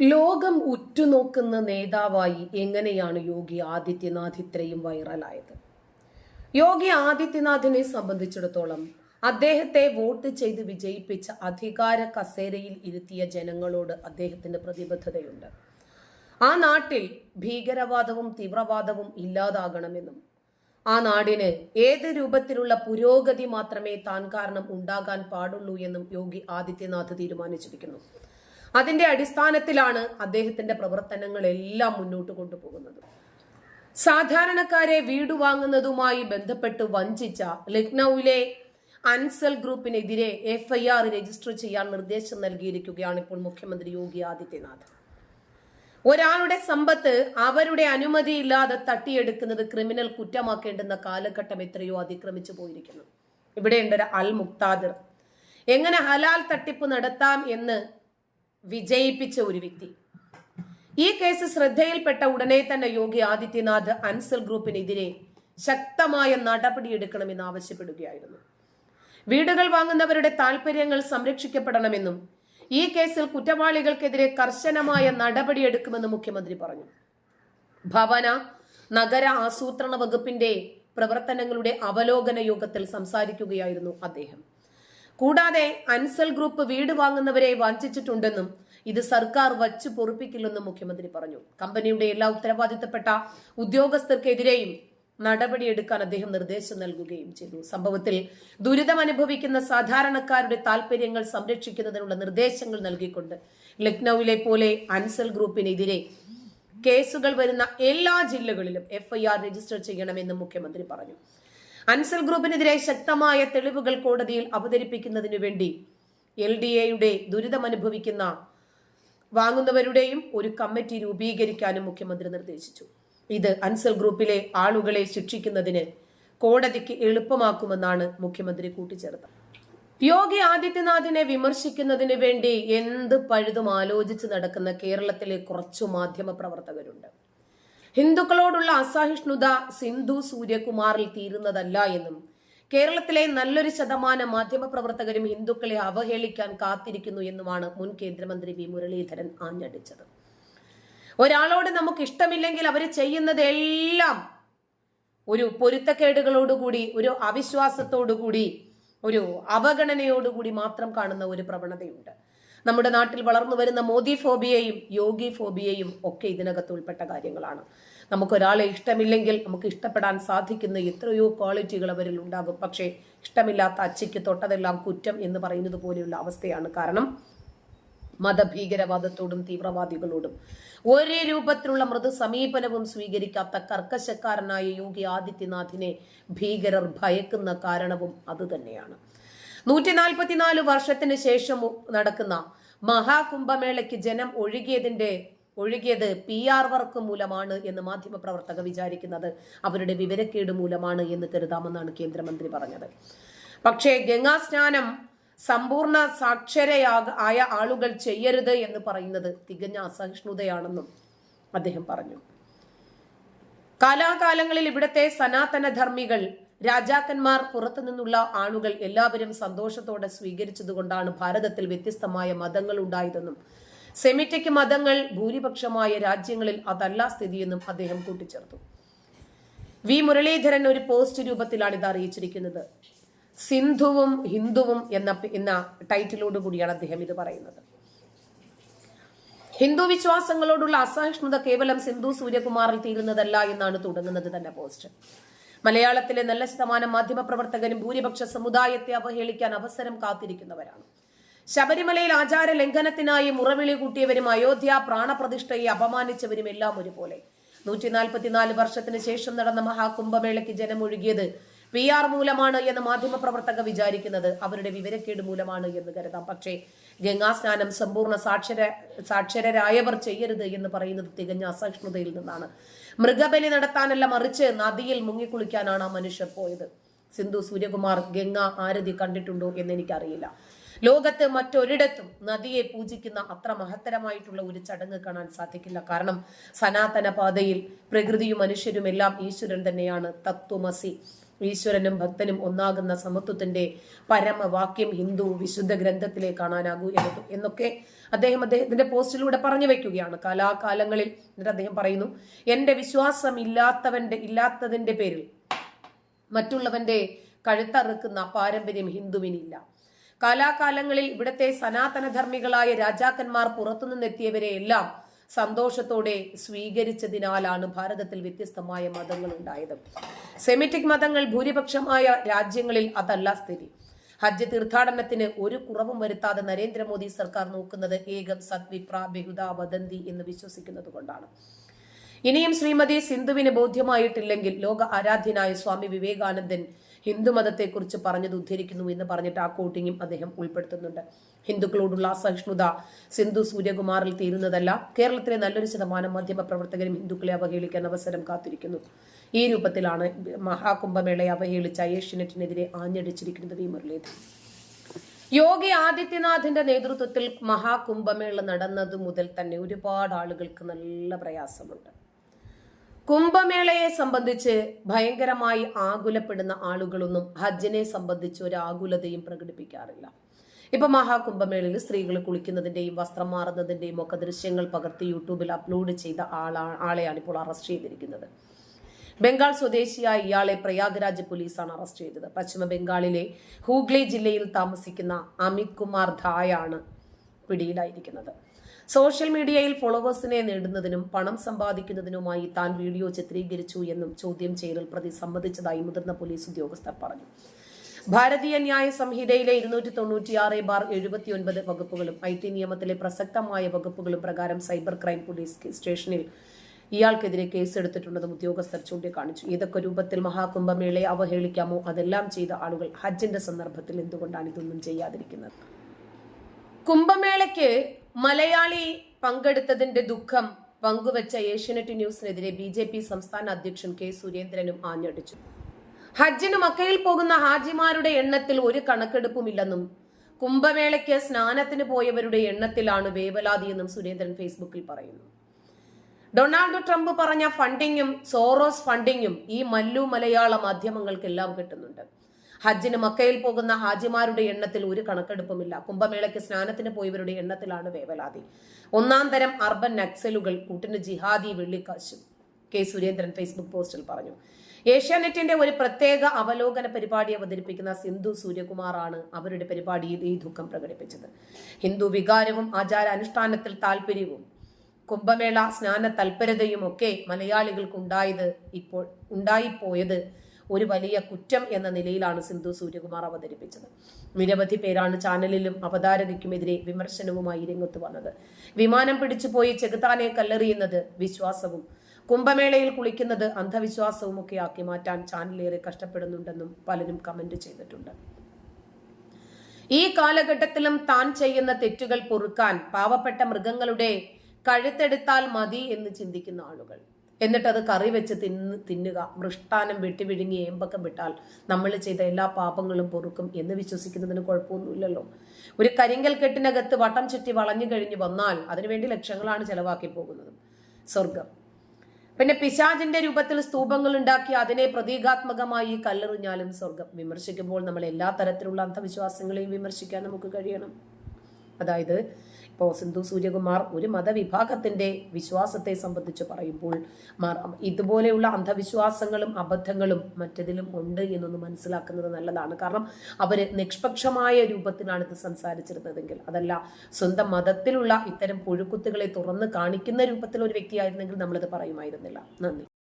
ലോകം ഉറ്റുനോക്കുന്ന നേതാവായി എങ്ങനെയാണ് യോഗി ആദിത്യനാഥ് ഇത്രയും വൈറലായത്? യോഗി ആദിത്യനാഥിനെ സംബന്ധിച്ചിടത്തോളം അദ്ദേഹത്തെ വോട്ട് ചെയ്ത് വിജയിപ്പിച്ച അധികാര കസേരയിൽ ഇരുത്തിയ ജനങ്ങളോട് അദ്ദേഹത്തിന് പ്രതിബദ്ധതയുണ്ട്. ആ നാട്ടിൽ ഭീകരവാദവും തീവ്രവാദവും ഇല്ലാതാകണമെന്നും ആ നാടിന് ഏത് രൂപത്തിലുള്ള പുരോഗതി മാത്രമേ താൻ കാരണം ഉണ്ടാകാൻ പാടുള്ളൂ എന്നും യോഗി ആദിത്യനാഥ് തീരുമാനിച്ചിരിക്കുന്നു. അതിന്റെ അടിസ്ഥാനത്തിലാണ് അദ്ദേഹത്തിന്റെ പ്രവർത്തനങ്ങളെല്ലാം മുന്നോട്ട് കൊണ്ടുപോകുന്നത്. സാധാരണക്കാരെ വീട് വാങ്ങുന്നതുമായി ബന്ധപ്പെട്ട് വഞ്ചിച്ച ലക്നൌവിലെ അൻസൽ ഗ്രൂപ്പിനെതിരെ എഫ്ഐആർ രജിസ്റ്റർ ചെയ്യാൻ നിർദ്ദേശം നൽകിയിരിക്കുകയാണ് ഇപ്പോൾ മുഖ്യമന്ത്രി യോഗി ആദിത്യനാഥ്. ഒരാളുടെ സമ്പത്ത് അവരുടെ അനുമതിയില്ലാതെ തട്ടിയെടുക്കുന്നത് ക്രിമിനൽ കുറ്റമാക്കേണ്ടുന്ന കാലഘട്ടം എത്രയോ അതിക്രമിച്ചു പോയിരിക്കുന്നു. ഇവിടെയുണ്ട് അൽ മുക്താദിർ എങ്ങനെ ഹലാൽ തട്ടിപ്പ് നടത്താം എന്ന് വിജയിപ്പിച്ച ഒരു വ്യക്തി. ഈ കേസ് ശ്രദ്ധയിൽപ്പെട്ട ഉടനെ തന്നെ യോഗി ആദിത്യനാഥ് അൻസൽ ഗ്രൂപ്പിനെതിരെ ശക്തമായ നടപടിയെടുക്കണമെന്ന് ആവശ്യപ്പെടുകയായിരുന്നു. വീടുകൾ വാങ്ങുന്നവരുടെ താൽപര്യങ്ങൾ സംരക്ഷിക്കപ്പെടണമെന്നും ഈ കേസിൽ കുറ്റവാളികൾക്കെതിരെ കർശനമായ നടപടിയെടുക്കുമെന്നും മുഖ്യമന്ത്രി പറഞ്ഞു. ഭവന നഗര ആസൂത്രണ വകുപ്പിന്റെ പ്രവർത്തനങ്ങളുടെ അവലോകന യോഗത്തിൽ സംസാരിക്കുകയായിരുന്നു അദ്ദേഹം. കൂടാതെ അൻസൽ ഗ്രൂപ്പ് വീട് വാങ്ങുന്നവരെ വഞ്ചിച്ചിട്ടുണ്ടെന്നും ഇത് സർക്കാർ വച്ചു പൊറുപ്പിക്കില്ലെന്നും മുഖ്യമന്ത്രി പറഞ്ഞു. കമ്പനിയുടെ എല്ലാ ഉത്തരവാദിത്തപ്പെട്ട ഉദ്യോഗസ്ഥർക്കെതിരെയും നടപടിയെടുക്കാൻ അദ്ദേഹം നിർദ്ദേശം നൽകുകയും ചെയ്തു. സംഭവത്തിൽ ദുരിതം അനുഭവിക്കുന്ന സാധാരണക്കാരുടെ താൽപര്യങ്ങൾ സംരക്ഷിക്കുന്നതിനുള്ള നിർദ്ദേശങ്ങൾ നൽകിക്കൊണ്ട് ലക്നൌവിലെ പോലെ അൻസൽ ഗ്രൂപ്പിനെതിരെ കേസുകൾ വരുന്ന എല്ലാ ജില്ലകളിലും എഫ്ഐആർ രജിസ്റ്റർ ചെയ്യണമെന്നും മുഖ്യമന്ത്രി പറഞ്ഞു. അൻസൽ ഗ്രൂപ്പിനെതിരെ ശക്തമായ തെളിവുകൾ കോടതിയിൽ അവതരിപ്പിക്കുന്നതിനു വേണ്ടി എൽ ഡി എയുടെ ദുരിതമനുഭവിക്കുന്ന വാങ്ങുന്നവരുടെയും ഒരു കമ്മിറ്റി രൂപീകരിക്കാനും മുഖ്യമന്ത്രി നിർദ്ദേശിച്ചു. ഇത് അൻസൽ ഗ്രൂപ്പിലെ ആളുകളെ ശിക്ഷിക്കുന്നതിന് കോടതിക്ക് എളുപ്പമാക്കുമെന്നാണ് മുഖ്യമന്ത്രി കൂട്ടിച്ചേർത്തത്. യോഗി ആദിത്യനാഥിനെ വിമർശിക്കുന്നതിന് വേണ്ടി എന്ത് പഴുതും ആലോചിച്ച് നടക്കുന്ന കേരളത്തിലെ കുറച്ചു മാധ്യമ പ്രവർത്തകരുണ്ട് ഹിന്ദുക്കളോടുള്ള അസഹിഷ്ണുത സിന്ധു സൂര്യകുമാറിൽ തീരുന്നതല്ല എന്നും കേരളത്തിലെ നല്ലൊരു ശതമാനം മാധ്യമപ്രവർത്തകരും ഹിന്ദുക്കളെ അവഹേളിക്കാൻ കാത്തിരിക്കുന്നു എന്നുമാണ് മുൻ കേന്ദ്രമന്ത്രി വി മുരളീധരൻ ആഞ്ഞടിച്ചത്. ഒരാളോട് നമുക്ക് ഇഷ്ടമില്ലെങ്കിൽ അവർ ചെയ്യുന്നതെല്ലാം ഒരു പൊരുത്തക്കേടുകളോടുകൂടി ഒരു അവിശ്വാസത്തോടുകൂടി ഒരു അവഗണനയോടുകൂടി മാത്രം കാണുന്ന ഒരു പ്രവണതയുണ്ട്. നമ്മുടെ നാട്ടിൽ വളർന്നു വരുന്ന മോദി ഫോബിയയും യോഗി ഫോബിയയും ഒക്കെ ഇതിനകത്ത് ഉൾപ്പെട്ട കാര്യങ്ങളാണ്. നമുക്കൊരാളെ ഇഷ്ടമില്ലെങ്കിൽ നമുക്ക് ഇഷ്ടപ്പെടാൻ സാധിക്കുന്ന എത്രയോ ക്വാളിറ്റികൾ അവരിൽ ഉണ്ടാകും. പക്ഷേ ഇഷ്ടമില്ലാത്ത അച്ചയ്ക്ക് തൊട്ടതെല്ലാം കുറ്റം എന്ന് പറയുന്നത് പോലെയുള്ള അവസ്ഥയാണ് കാരണം മതഭീകരവാദത്തോടും തീവ്രവാദികളോടും. ഒരേ രൂപത്തിലുള്ള മൃദു സമീപനവും സ്വീകരിക്കാത്ത കർക്കശക്കാരനായ യോഗി ആദിത്യനാഥിനെ ഭീകരർ ഭയക്കുന്ന കാരണവും അതുതന്നെയാണ് നൂറ്റി നാൽപ്പത്തിനാല് വർഷത്തിന് ശേഷം നടക്കുന്ന മഹാകുംഭമേളയ്ക്ക് ജനം ഒഴുകിയതിന്റെ ഒഴുകിയത് പി ആർ വർക്ക് മൂലമാണ് എന്ന് മാധ്യമപ്രവർത്തക വിചാരിക്കുന്നത്. അവരുടെ വിവരക്കേട് മൂലമാണ് എന്ന് കരുതാമെന്നാണ് കേന്ദ്രമന്ത്രി പറഞ്ഞത്. പക്ഷേ ഗംഗാസ്നാനം സമ്പൂർണ സാക്ഷരയാ ആയ ആളുകൾ ചെയ്യരുത് എന്ന് പറയുന്നത് തികഞ്ഞ അസഹിഷ്ണുതയാണെന്നും അദ്ദേഹം പറഞ്ഞു. കാലാകാലങ്ങളിൽ ഇവിടത്തെ സനാതന ധർമ്മികൾ രാജാക്കന്മാർ പുറത്തു നിന്നുള്ള ആളുകൾ എല്ലാവരും സന്തോഷത്തോടെ സ്വീകരിച്ചതുകൊണ്ടാണ് ഭാരതത്തിൽ വ്യത്യസ്തമായ മതങ്ങൾ ഉണ്ടായതെന്നും സെമിറ്റിക് മതങ്ങൾ ഭൂരിപക്ഷമായ രാജ്യങ്ങളിൽ അതല്ല സ്ഥിതിയെന്നും അദ്ദേഹം കൂട്ടിച്ചേർത്തു. വി. മുരളീധരൻ ഒരു പോസ്റ്റ് രൂപത്തിലാണ് ഇത് അറിയിച്ചിരിക്കുന്നത്. സിന്ധുവും ഹിന്ദുവും എന്ന എന്ന ടൈറ്റിലോട് കൂടിയാണ് അദ്ദേഹം ഇത് പറയുന്നത്. ഹിന്ദു വിശ്വാസങ്ങളോടുള്ള അസഹിഷ്ണുത കേവലം സിന്ധു സൂര്യകുമാറിൽ തീരുന്നതല്ല എന്നാണ് തുടങ്ങുന്നത് തന്നെ പോസ്റ്റ്. മലയാളത്തിലെ നല്ല ശതമാനം മാധ്യമപ്രവർത്തകരും ഭൂരിപക്ഷ സമുദായത്തെ അവഹേളിക്കാൻ അവസരം കാത്തിരിക്കുന്നവരാണ്. ശബരിമലയിൽ ആചാര ലംഘനത്തിനായി മുറവിളി കൂട്ടിയവരും അയോധ്യ പ്രാണപ്രതിഷ്ഠയെ അപമാനിച്ചവരും എല്ലാം ഒരുപോലെ. നൂറ്റി നാൽപ്പത്തിനാല് വർഷത്തിന് ശേഷം നടന്ന മഹാകുംഭമേളയ്ക്ക് ജനമൊഴുകിയത് പി ആർ മൂലമാണ് എന്ന് മാധ്യമപ്രവർത്തകർ വിചാരിക്കുന്നത്. അവരുടെ വിവരക്കേട് മൂലമാണ് എന്ന് കരുതാം. പക്ഷേ ഗംഗാസ്നാനം സമ്പൂർണ സാക്ഷര സാക്ഷരരായവർ ചെയ്യരുത് എന്ന് പറയുന്നത് തികഞ്ഞ അസഹിഷ്ണുതയിൽ നിന്നാണ്. മൃഗബലി നടത്താനല്ല മറിച്ച് നദിയിൽ മുങ്ങിക്കുളിക്കാനാണ് ആ മനുഷ്യർ പോയത്. സിന്ധു സൂര്യകുമാർ ഗംഗ ആരതി കണ്ടിട്ടുണ്ടോ എന്ന് എനിക്കറിയില്ല. ലോകത്ത് മറ്റൊരിടത്തും നദിയെ പൂജിക്കുന്ന അത്ര മഹത്തരമായിട്ടുള്ള ഒരു ചടങ്ങ് കാണാൻ സാധിക്കില്ല. കാരണം സനാതന പാതയിൽ പ്രകൃതിയും മനുഷ്യരും എല്ലാം ഈശ്വരൻ തന്നെയാണ് തത്വമസി. ഈശ്വരനും ഭക്തനും ഒന്നാകുന്ന സമത്വത്തിന്റെ പരമവാക്യം ഹിന്ദു വിശുദ്ധ ഗ്രന്ഥത്തിലെ കാണാനാകൂ എന്ന് എന്നൊക്കെ അദ്ദേഹം അദ്ദേഹത്തിന്റെ പോസ്റ്റിലൂടെ പറഞ്ഞു വെക്കുകയാണ്. കാലാകാലങ്ങളിൽ എന്നിട്ട് അദ്ദേഹം പറയുന്നു എന്റെ വിശ്വാസം ഇല്ലാത്തവന്റെ ഇല്ലാത്തതിന്റെ പേരിൽ മറ്റുള്ളവന്റെ കഴുത്തറുക്കുന്ന പാരമ്പര്യം ഹിന്ദുവിനില്ല കാലാകാലങ്ങളിൽ ഇവിടത്തെ സനാതനധർമ്മികളായ രാജാക്കന്മാർ പുറത്തുനിന്നെത്തിയവരെ എല്ലാം സന്തോഷത്തോടെ സ്വീകരിച്ചതിനാലാണ് ഭാരതത്തിൽ വ്യത്യസ്തമായ മതങ്ങൾ ഉണ്ടായത് സെമിറ്റിക് മതങ്ങൾ ഭൂരിപക്ഷമായ രാജ്യങ്ങളിൽ അതല്ല സ്ഥിതി. ഹജ്ജ് തീർത്ഥാടനത്തിന് ഒരു കുറവും വരുത്താതെ നരേന്ദ്രമോദി സർക്കാർ നോക്കുന്നത് ഏകം സത്വിപ്ര ബഹുദ വദന്തി എന്ന് വിശ്വസിക്കുന്നത് കൊണ്ടാണ് ഇനിയും ശ്രീമതി സിന്ധുവിന് ബോധ്യമായിട്ടില്ലെങ്കിൽ ലോക ആരാധ്യനായ സ്വാമി വിവേകാനന്ദൻ ഹിന്ദുമതത്തെക്കുറിച്ച് പറഞ്ഞത് ഉദ്ധരിക്കുന്നു എന്ന് പറഞ്ഞിട്ട് ആ കോട്ടിങ്ങും അദ്ദേഹം ഉൾപ്പെടുത്തുന്നുണ്ട്. ഹിന്ദുക്കളോടുള്ള അസഹിഷ്ണുത സിന്ധു സൂര്യകുമാറിൽ തീരുന്നതല്ല. കേരളത്തിലെ നല്ലൊരു ശതമാനം മാധ്യമ പ്രവർത്തകരും ഹിന്ദുക്കളെ അവഹേളിക്കാൻ അവസരം കാത്തിരിക്കുന്നു. ഈ രൂപത്തിലാണ് മഹാകുംഭമേളയെ അവഹേളിച്ച ഏഷ്യനെറ്റിനെതിരെ ആഞ്ഞടിച്ചിരിക്കുന്നത് വി മുരളീധരൻ. യോഗി ആദിത്യനാഥിന്റെ നേതൃത്വത്തിൽ മഹാകുംഭമേള നടന്നത് മുതൽ തന്നെ ഒരുപാട് ആളുകൾക്ക് നല്ല പ്രയാസമുണ്ട്. കുംഭമേളയെ സംബന്ധിച്ച് ഭയങ്കരമായി ആകുലപ്പെടുന്ന ആളുകളൊന്നും ഹജ്ജിനെ സംബന്ധിച്ച് ഒരു ആകുലതയും പ്രകടിപ്പിക്കാറില്ല. ഇപ്പൊ മഹാകുംഭമേളയിൽ സ്ത്രീകൾ കുളിക്കുന്നതിന്റെയും വസ്ത്രം മാറുന്നതിന്റെയും ഒക്കെ ദൃശ്യങ്ങൾ പകർത്തി യൂട്യൂബിൽ അപ്ലോഡ് ചെയ്ത ആളാ ആളെയാണ് ഇപ്പോൾ അറസ്റ്റ് ചെയ്തിരിക്കുന്നത്. ബംഗാൾ സ്വദേശിയായ ഇയാളെ പ്രയാഗ്രാജ് പോലീസാണ് അറസ്റ്റ് ചെയ്തത്. പശ്ചിമ ബംഗാളിലെ ഹൂഗ്ലി ജില്ലയിൽ താമസിക്കുന്ന അമിത് കുമാർ ധായാണ് പിടിയിലായിരിക്കുന്നത്. സോഷ്യൽ മീഡിയയിൽ ഫോളോവേഴ്സിനെ നേടുന്നതിനും പണം സമ്പാദിക്കുന്നതിനുമായി താൻ വീഡിയോ ചിത്രീകരിച്ചു എന്നും ചോദ്യം ചെയ്യലിൽ പ്രതി സമ്മതിച്ചതായി മുതിർന്ന പോലീസ് ഉദ്യോഗസ്ഥർ പറഞ്ഞു. ഭാരതീയ ന്യായ സംഹിതയിലെ ഇരുന്നൂറ്റി തൊണ്ണൂറ്റിയാറ് ബാർ എഴുപത്തിയൊൻപത് വകുപ്പുകളും ഐ ടി നിയമത്തിലെ പ്രസക്തമായ വകുപ്പുകളും പ്രകാരം സൈബർ ക്രൈം പോലീസ് സ്റ്റേഷനിൽ ഇയാൾക്കെതിരെ കേസെടുത്തിട്ടുണ്ടെന്നും ഉദ്യോഗസ്ഥർ ചൂണ്ടിക്കാണിച്ചു. ഏതൊക്കെ രൂപത്തിൽ മഹാകുംഭമേളയെ അവഹേളിക്കാമോ അതെല്ലാം ചെയ്ത ആളുകൾ ഹജ്ജിന്റെ സന്ദർഭത്തിൽ എന്തുകൊണ്ടാണ് ഇതൊന്നും ചെയ്യാതിരിക്കുന്നത്? കുംഭമേളയ്ക്ക് മലയാളി പങ്കെടുത്തതിന്റെ ദുഃഖം പങ്കുവച്ച ഏഷ്യനെറ്റ് ന്യൂസിനെതിരെ ബി ജെ പി സംസ്ഥാന അധ്യക്ഷൻ കെ സുരേന്ദ്രനും ആഞ്ഞടിച്ചു. ഹജ്ജിന് മക്കയിൽ പോകുന്ന ഹാജിമാരുടെ എണ്ണത്തിൽ ഒരു കണക്കെടുപ്പുമില്ലെന്നും കുംഭമേളയ്ക്ക് സ്നാനത്തിന് പോയവരുടെ എണ്ണത്തിലാണ് വേവലാതിയെന്നും സുരേന്ദ്രൻ ഫേസ്ബുക്കിൽ പറയുന്നു. ഡൊണാൾഡ് ട്രംപ് പറഞ്ഞ ഫണ്ടിങ്ങും സോറോസ് ഫണ്ടിങ്ങും ഈ മല്ലു മലയാള മാധ്യമങ്ങൾക്കെല്ലാം കിട്ടുന്നുണ്ട്. ഹജ്ജിന് മക്കയിൽ പോകുന്ന ഹാജിമാരുടെ എണ്ണത്തിൽ ഒരു കണക്കെടുപ്പുമില്ല. കുംഭമേളയ്ക്ക് സ്നാനത്തിന് പോയവരുടെ എണ്ണത്തിലാണ് വേവലാതി. ഒന്നാം തരം അർബൻ നക്സലുകൾ കൂട്ടിന് ജിഹാദി വെള്ളിക്കാശും. കെ സുരേന്ദ്രൻ ഫേസ്ബുക്ക് പോസ്റ്റിൽ പറഞ്ഞു. ഏഷ്യാനെറ്റിന്റെ ഒരു പ്രത്യേക അവലോകന പരിപാടി അവതരിപ്പിക്കുന്ന സിന്ധു സൂര്യകുമാറാണ് അവരുടെ പരിപാടിയിൽ ഈ ദുഃഖം പ്രകടിപ്പിച്ചത്. ഹിന്ദു വികാരവും ആചാര അനുഷ്ഠാനത്തിൽ താല്പര്യവും കുംഭമേള സ്നാന തൽപരതയും ഒക്കെ മലയാളികൾക്ക് ഉണ്ടായത് ഇപ്പോൾ ഉണ്ടായിപ്പോയത് ഒരു വലിയ കുറ്റം എന്ന നിലയിലാണ് സിന്ധു സൂര്യകുമാർ അവതരിപ്പിച്ചത്. നിരവധി പേരാണ് ചാനലിലും അവതാരകയ്ക്കുമെതിരെ വിമർശനവുമായി രംഗത്ത് വന്നത്. വിമാനം പിടിച്ചു പോയി ചെകുത്താനെ കല്ലെറിയുന്നത് വിശ്വാസവും കുംഭമേളയിൽ കുളിക്കുന്നത് അന്ധവിശ്വാസവും ഒക്കെ ആക്കി മാറ്റാൻ ചാനലേറെ കഷ്ടപ്പെടുന്നുണ്ടെന്നും പലരും കമന്റ് ചെയ്തിട്ടുണ്ട്. ഈ കാലഘട്ടത്തിലും താൻ ചെയ്യുന്ന തെറ്റുകൾ പൊറുക്കാൻ പാവപ്പെട്ട മൃഗങ്ങളുടെ കഴുത്തെടുത്താൽ മതി എന്ന് ചിന്തിക്കുന്ന ആളുകൾ. എന്നിട്ട് അത് കറി വെച്ച് തിന്ന് തിന്നുക. മൃഷ്ടാനം വെട്ടി വിഴുങ്ങി ഏമ്പക്കം വിട്ടാൽ നമ്മൾ ചെയ്ത എല്ലാ പാപങ്ങളും പൊറുക്കും എന്ന് വിശ്വസിക്കുന്നതിന് കുഴപ്പമൊന്നുമില്ലല്ലോ. ഒരു കരിങ്കൽ കെട്ടിനകത്ത് വട്ടം ചുറ്റി വളഞ്ഞു കഴിഞ്ഞ് വന്നാൽ അതിനുവേണ്ടി ലക്ഷങ്ങളാണ് ചെലവാക്കി പോകുന്നത്. സ്വർഗം പിന്നെ പിശാജിന്റെ രൂപത്തിൽ സ്തൂപങ്ങൾ ഉണ്ടാക്കി അതിനെ പ്രതീകാത്മകമായി കല്ലെറിഞ്ഞാലും സ്വർഗം വിമർശിക്കുമ്പോൾ നമ്മൾ എല്ലാ തരത്തിലുള്ള അന്ധവിശ്വാസങ്ങളെയും വിമർശിക്കാൻ നമുക്ക് കഴിയണം. അതായത് ഇപ്പോൾ സിന്ധു സൂര്യകുമാർ ഒരു മതവിഭാഗത്തിന്റെ വിശ്വാസത്തെ സംബന്ധിച്ച് പറയുമ്പോൾ ഇതുപോലെയുള്ള അന്ധവിശ്വാസങ്ങളും അബദ്ധങ്ങളും മറ്റതിലും ഉണ്ട് എന്നൊന്ന് മനസ്സിലാക്കുന്നത് നല്ലതാണ്. കാരണം അവർ നിഷ്പക്ഷമായ രൂപത്തിലാണ് ഇത് സംസാരിച്ചിരുന്നതെങ്കിൽ അതല്ല സ്വന്തം മതത്തിലുള്ള ഇത്തരം പുഴുക്കുത്തുകളെ തുറന്ന് കാണിക്കുന്ന രൂപത്തിൽ ഒരു വ്യക്തിയായിരുന്നെങ്കിൽ നമ്മളിത് പറയുമായിരുന്നില്ല. നന്ദി.